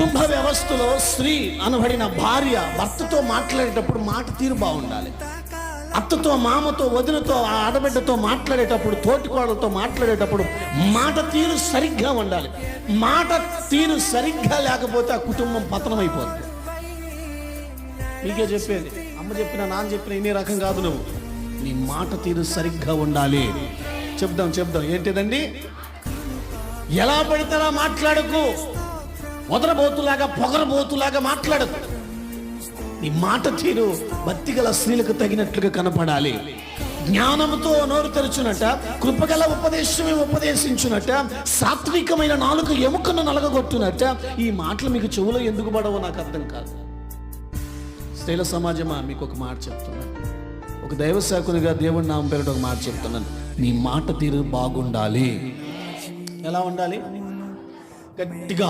కుటుంబ వ్యవస్థలో స్త్రీ అనబడిన భార్య భర్తతో మాట్లాడేటప్పుడు మాట తీరు బాగుండాలి. అత్తతో మామతో వదినతో ఆ ఆడబిడ్డతో మాట్లాడేటప్పుడు తోటికోడలతో మాట్లాడేటప్పుడు మాట తీరు సరిగ్గా ఉండాలి. మాట తీరు సరిగ్గా లేకపోతే ఆ కుటుంబం పతనమైపోతుంది మీకే చెప్పేది అమ్మ చెప్పిన నాన్న చెప్పిన ఇన్ని రకం కాదు నువ్వు. నీ మాట తీరు సరిగ్గా ఉండాలి. చెప్దాం చెప్దాం. ఏంటిదండి? ఎలా పడితే అలా మాట్లాడకు. వదరబోతులాగా పొగరబోతులాగా మాట్లాడదు. నీ మాట తీరు భక్తిగల స్త్రీలకు తగినట్లుగా కనపడాలి. జ్ఞానముతో నోరు తెరుచునట కృపగల ఉపదేశమే ఉపదేశించునట సాత్వికమైన నాలుగు ఎముకను నలగగొట్టునట ఈ మాటలు మీకు చెవులో ఎందుకు పడవో నాకు అర్థం కాదు. స్త్రీల సమాజమా? మీకు ఒక మాట చెప్తున్నాను ఒక దైవశాఖునిగా దేవుడి నామం పేరుట ఒక మాట చెప్తున్నాను. నీ మాట తీరు బాగుండాలి. ఎలా ఉండాలి? గట్టిగా.